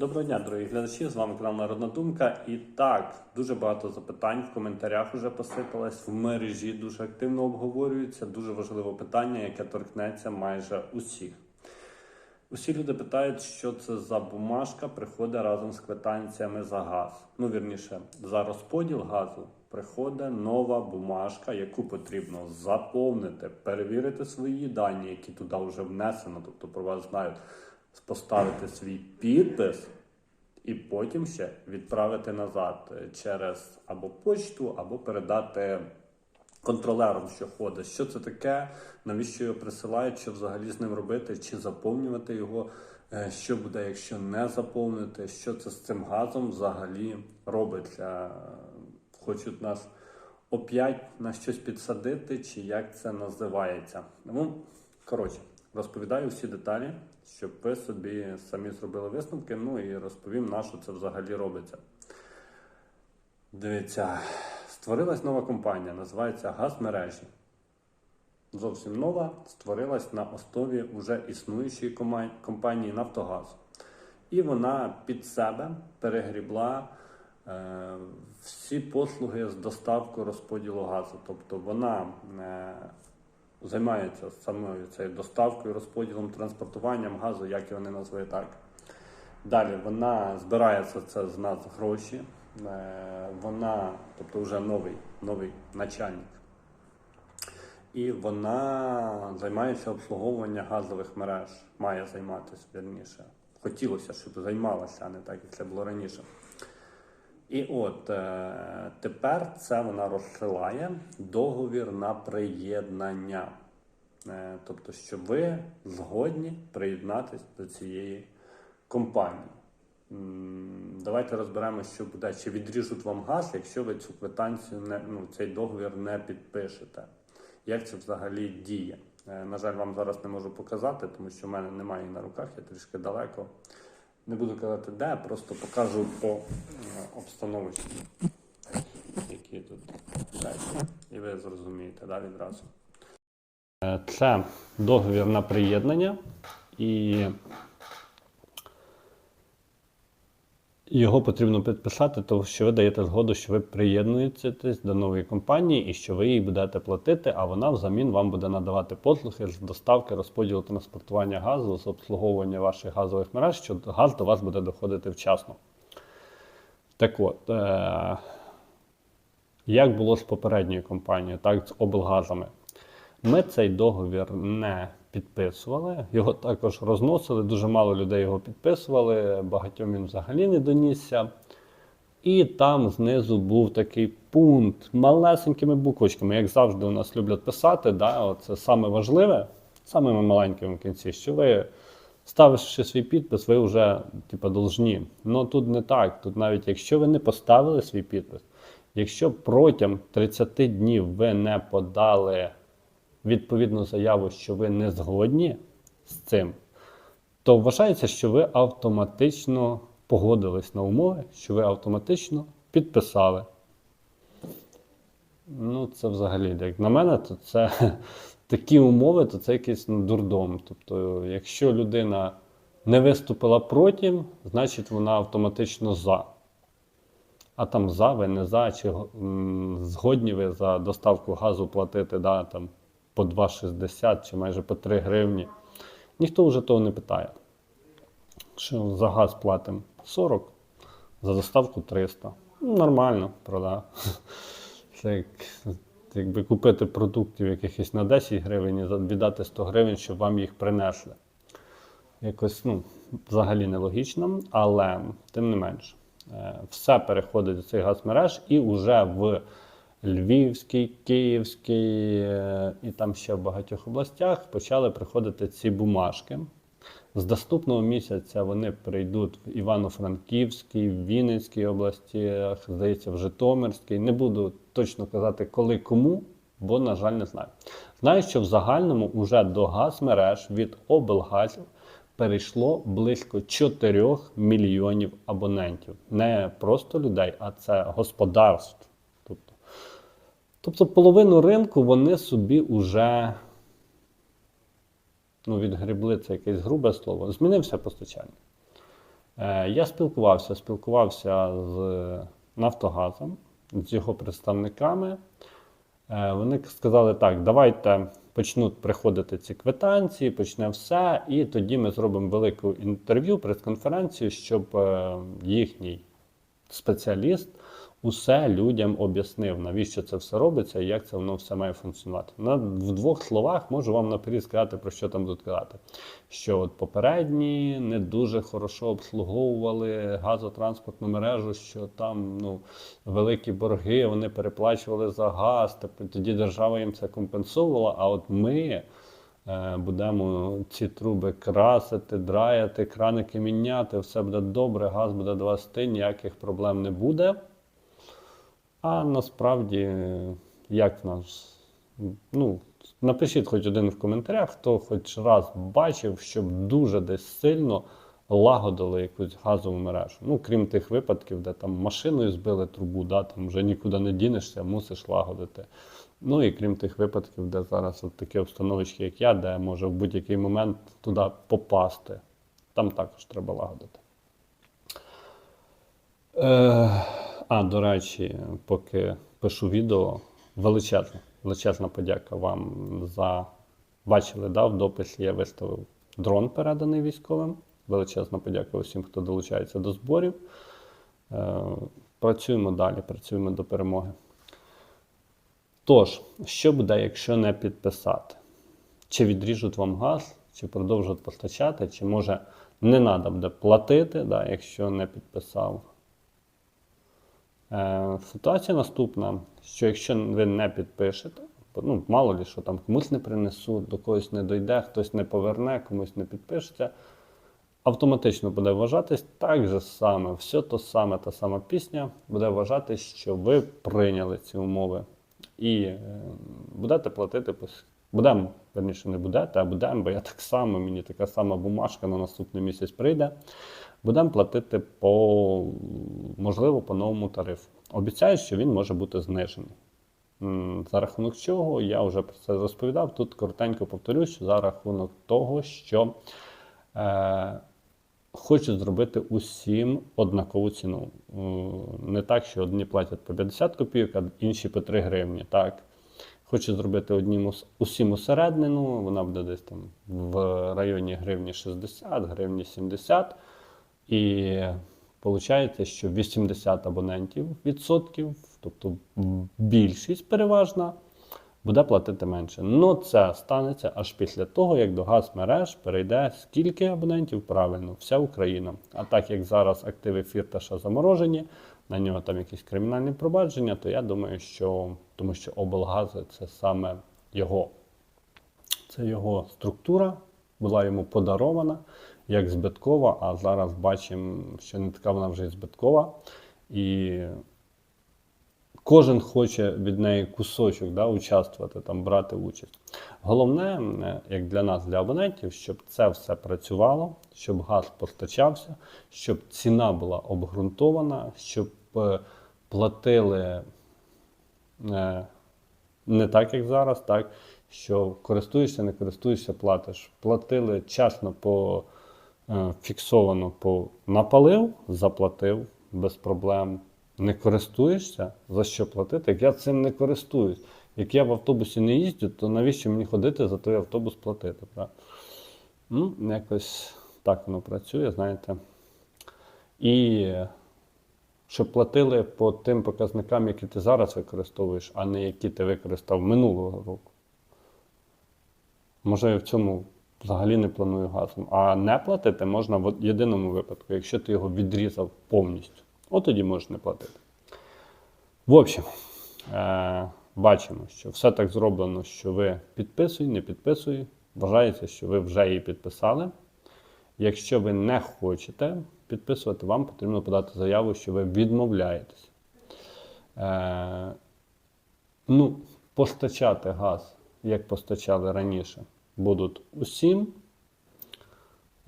Доброго дня, дорогі глядачі. З вами канал Народна Думка. І так, дуже багато запитань в коментарях вже посипалось. В мережі дуже активно обговорюється. Дуже важливе питання, яке торкнеться майже усіх. Усі люди питають, що це за бумажка приходить разом з квитанціями за газ. Ну, вірніше, за розподіл газу приходить нова бумажка, яку потрібно заповнити, перевірити свої дані, які туди вже внесено, тобто про вас знають, поставити свій підпис. І потім ще відправити назад е, через або почту, або передати контролером, що ходить. Що це таке, навіщо його присилають, що взагалі з ним робити, чи заповнювати його, е, що буде, якщо не заповнити, що це з цим газом взагалі робиться. Хочуть нас оп'ять на щось підсадити, чи як це називається. Ну, коротше, розповідаю всі деталі, щоб ви собі самі зробили висновки. Ну і розповім, на що це взагалі робиться. Дивіться, створилась нова компанія, називається Газмережі. Зовсім нова, створилась на основі вже існуючої компанії Нафтогаз. І вона під себе перегрібла е, всі послуги з доставкою розподілу газу. Тобто вона е, займається самою цією доставкою, розподілом, транспортуванням газу, як і вони називають так. Далі вона збирає за це з нас гроші. Е, Вона, тобто вже новий, новий начальник. І вона займається обслуговуванням газових мереж, має займатися вірніше. Хотілося, щоб займалася, а не так, як це було раніше. І от е, тепер це вона розсилає договір на приєднання. Е, тобто, що ви згодні приєднатися до цієї компанії. Давайте розберемо, що буде. Чи відріжуть вам газ, якщо ви цю квитанцію не ну, цей договір не підпишете. Як це взагалі діє? Е, На жаль, вам зараз не можу показати, тому що в мене немає на руках, я трішки далеко. Не буду казати де, просто покажу по е, обстановочці, які тут речі. І ви зрозумієте да, відразу. Е, Це договір на приєднання і його потрібно підписати, тому що ви даєте згоду, що ви приєднуєтесь до нової компанії і що ви їй будете платити, а вона взамін вам буде надавати послуги з доставки, розподілу транспортування газу, з обслуговування ваших газових мереж, що газ до вас буде доходити вчасно. Так от, е- як було з попередньою компанією, так з облгазами. Ми цей договір не підписували, його також розносили. Дуже мало людей його підписували, багатьом він взагалі не донісся. І там знизу був такий пункт малесенькими буквочками, як завжди у нас люблять писати. Да? Це саме важливе, самими маленькими в кінці, що ви ставивши свій підпис, ви вже типу, должні. Ну тут не так. Тут навіть якщо ви не поставили свій підпис, якщо протягом 30 днів ви не подали відповідну заяву, що ви не згодні з цим, то вважається, що ви автоматично погодились на умови, що ви автоматично підписали. Ну, це взагалі, як на мене, то це такі умови, то це якийсь ну, дурдом. Тобто, якщо людина не виступила проти, значить вона автоматично за. А там за, ви не за, чи м, згодні ви за доставку газу платити да, там, по 2,60 чи майже по 3 гривні. Ніхто вже того не питає. Що за газ платимо 40, за доставку 300. Ну, Нормально, правда. Це як, якби купити продуктів якихось на 10 гривень і віддати 100 гривень, щоб вам їх принесли. Якось ну, взагалі нелогічно, але тим не менш, е, все переходить до цих газмереж і вже в Львівській, Київській е, і там ще в багатьох областях почали приходити ці бумажки. З наступного місяця вони прийдуть в Івано-Франківській, в Вінницькій області, здається, в Житомирській. Не буду точно казати, коли кому, бо, на жаль, не знаю. Знаю, що в загальному уже до газмереж від облгазів перейшло близько 4 мільйонів абонентів. Не просто людей, а це господарств. Тобто, половину ринку вони собі уже ну, відгребли це якесь грубе слово. Змінився постачальник. Е, Я спілкувався, спілкувався з Нафтогазом, з його представниками. Е, Вони сказали так: давайте почнуть приходити ці квитанції, почне все, і тоді ми зробимо велику інтерв'ю, прес-конференцію, щоб е, їхній спеціаліст усе людям об'яснив, навіщо це все робиться і як це воно все має функціонувати. На, в двох словах можу вам наперед сказати, про що там будуть казати. Що от попередні не дуже хорошо обслуговували газотранспортну мережу, що там ну, великі борги, вони переплачували за газ, тоді держава їм це компенсовувала. А от ми. Е, Будемо ці труби красити, драяти, краники міняти, все буде добре, газ буде до вас йти, ніяких проблем не буде. А насправді, як в нас? Ну, напишіть хоч один в коментарях, хто хоч раз бачив, щоб дуже десь сильно лагодили якусь газову мережу. Ну, крім тих випадків, де там машиною збили трубу, да, там вже нікуди не дінешся, мусиш лагодити. Ну і крім тих випадків, де зараз от такі обстановочки, як я, де може в будь-який момент туди попасти. Там також треба лагодити. Е, а, до речі, поки пишу відео, величезна, величезна подяка вам за. Бачили, да, в дописі я виставив дрон, переданий військовим. Величезна подяка усім, хто долучається до зборів. Е, працюємо далі, працюємо до перемоги. Тож, що буде, якщо не підписати? Чи відріжуть вам газ, чи продовжать постачати, чи може не треба буде платити, да, якщо не підписав. Е, ситуація наступна: що якщо ви не підпишете, ну, мало ли, що там комусь не принесуть, до когось не дойде, хтось не поверне, комусь не підпишеться, автоматично буде вважатись так же саме, все то саме, та сама пісня буде вважати, що ви прийняли ці умови. І е, будете платити Будемо, верніше, не будете, а будемо, бо я так само, мені така сама бумажка на наступний місяць прийде. Будемо платити по, можливо, по новому тарифу. Обіцяю, що він може бути знижений. За рахунок чого, я вже про це розповідав. Тут коротенько повторюсь, що за рахунок того, що е, хочуть зробити усім однакову ціну. М, Не так, що одні платять по 50 копійок, а інші по 3 гривні. Так. Хочу зробити однім усім усереднену, вона буде десь там в районі гривні 60, гривні 70. І виходить, що 80 абонентів відсотків, тобто більшість переважна, буде платити менше. Ну це станеться аж після того, як до газмереж перейде скільки абонентів правильно, вся Україна. А так як зараз активи фірташа заморожені, на нього там якісь кримінальні провадження, то я думаю, що тому що облгази це саме його, це його структура, була йому подарована як збиткова, а зараз бачимо, що не така вона вже і збиткова. І кожен хоче від неї кусочок да, участвувати, там, брати участь. Головне, як для нас, для абонентів, щоб це все працювало, щоб газ постачався, щоб ціна була обґрунтована, щоб платили е, не так, як зараз, так, що користуєшся, не користуєшся, платиш. Платили чесно по е, фіксовано по напалив, заплатив без проблем. Не користуєшся, за що платити? Як я цим не користуюсь. Як я в автобусі не їздю, то навіщо мені ходити за той автобус платити? правда? Ну, якось так воно працює, знаєте. І щоб платили по тим показникам, які ти зараз використовуєш, а не які ти використав минулого року. Може, я в цьому взагалі не планую газом. А не платити можна в єдиному випадку, якщо ти його відрізав повністю. От тоді можеш не платити. В общем, е- бачимо, що все так зроблено, що ви підписуй, не підписуй. Вважається, що ви вже її підписали. Якщо ви не хочете підписувати, вам потрібно подати заяву, що ви відмовляєтесь. Е, ну, постачати газ, як постачали раніше, будуть усім.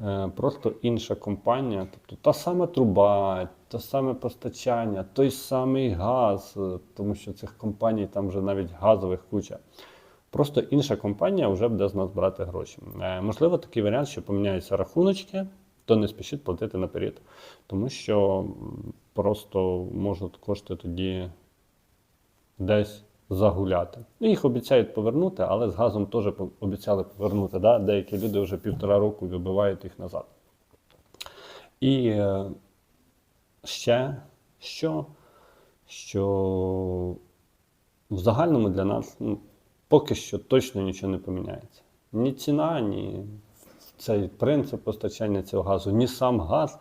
Е, Просто інша компанія, тобто та сама труба, те саме постачання, той самий газ, е, тому що цих компаній там вже навіть газових куча. Просто інша компанія вже буде з нас брати гроші. Е, можливо, такий варіант, що поміняються рахуночки, то не спішіть платити наперед, тому що просто можуть кошти тоді десь загуляти. Ну, їх обіцяють повернути, але з газом теж обіцяли повернути. Да? Деякі люди вже півтора року вибивають їх назад. І е, ще що, що в загальному для нас поки що точно нічого не поміняється. Ні ціна, ні цей принцип постачання цього газу, ні сам газ.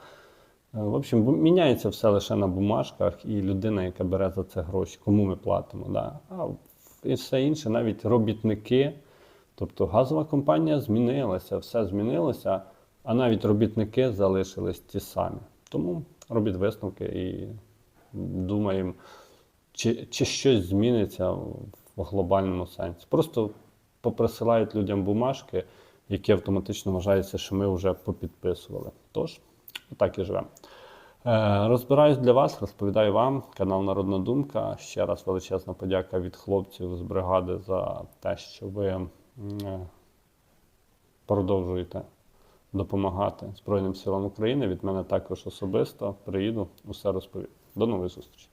Е, В общем, міняється все лише на бумажках, і людина, яка бере за це гроші, кому ми платимо. Да? А і все інше, навіть робітники. Тобто газова компанія змінилася, все змінилося, а навіть робітники залишились ті самі. Тому робіть висновки і думаємо, чи, чи щось зміниться в глобальному сенсі. Просто поприсилають людям бумажки, які автоматично вважаються, що ми вже попідписували. Тож, отак і живемо. Е, Розбираюсь для вас, розповідаю вам. Канал Народна Думка. Ще раз величезна подяка від хлопців з бригади за те, що ви е, продовжуєте допомагати Збройним силам України. Від мене також особисто приїду, усе розповім. До нових зустрічей.